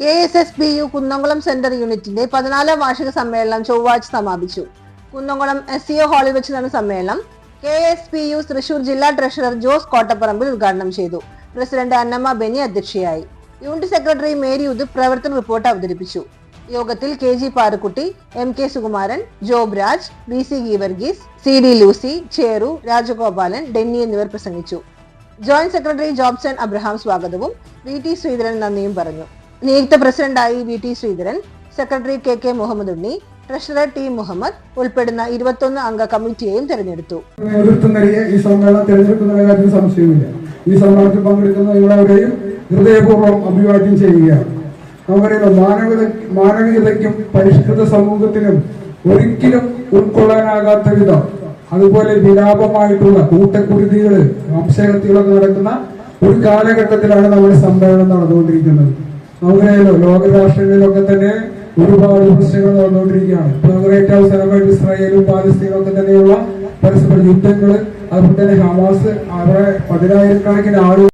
K S S B U Kunnamkulam centre യൂണിറ്റിന്റെ പതിനാലാം വാർഷിക സമ്മേളനം ചൊവ്വാഴ്ച സമാപിച്ചു. കുന്നംകുളം എസ് സി ഒ ഹാളിൽ വെച്ച് നടന്ന സമ്മേളനം K S P U Thrissur ജില്ലാ ട്രഷറർ ജോസ് കോട്ടപ്പറമ്പിൽ ഉദ്ഘാടനം ചെയ്തു. പ്രസിഡന്റ് അന്നമ്മ ബെനി അധ്യക്ഷയായി. യൂണിറ്റ് സെക്രട്ടറി മേരി ഉദ് പ്രവർത്തന റിപ്പോർട്ട് അവതരിപ്പിച്ചു. യോഗത്തിൽ K G Parukutty M K Sukumaran Job Raj B C Geevarghese C D Lucy Cheru Rajagopalan Denny എന്നിവർ പ്രസംഗിച്ചു. ജോയിന്റ് സെക്രട്ടറി ജോബ്സൺ അബ്രഹാം സ്വാഗതവും വി ടി ശ്രീധരൻ നന്ദിയും പറഞ്ഞു. നിയുക്ത പ്രസിഡന്റായി V T Sreedharan secretary K K Muhammed Unni treasurer T Muhammed ഉൾപ്പെടുന്ന ഇരുപത്തൊന്ന് അംഗ കമ്മിറ്റിയെയും തെരഞ്ഞെടുത്തു. ഈ സമ്മേളനം ഈ സമ്മേളനത്തിൽ പങ്കെടുക്കുന്ന എല്ലാവരെയും ഹൃദയപൂർവം അഭിവാദ്യം ചെയ്യുകയാണ്. നമുക്കറിയാലോ മാനവിക മാനവികതയ്ക്കും പരിഷ്കൃത സമൂഹത്തിനും ഒരിക്കലും ഉൾക്കൊള്ളാനാകാത്ത വിധം അതുപോലെ വിലാപമായിട്ടുള്ള കൂട്ടക്കുരുതികൾ വംശഹത്യകളൊക്കെ നടക്കുന്ന ഒരു കാലഘട്ടത്തിലാണ് നമ്മുടെ സമ്മേളനം നടന്നുകൊണ്ടിരിക്കുന്നത്. നമുക്കറിയാലോ ലോകരാഷ്ട്രങ്ങളിലൊക്കെ തന്നെ ഒരുപാട് പ്രശ്നങ്ങൾ നടന്നുകൊണ്ടിരിക്കുകയാണ്. ഇപ്പൊ നമുക്ക് ഏറ്റവും അവസാനമായിട്ട് ഇസ്രായേലും പാലസ്തീനും ഒക്കെ തന്നെയുള്ള പരസ്പര യുദ്ധങ്ങൾ അതുപോലെ തന്നെ ഹമാസ് അവരെ പതിനായിരക്കണക്കിന് ആളുകൾ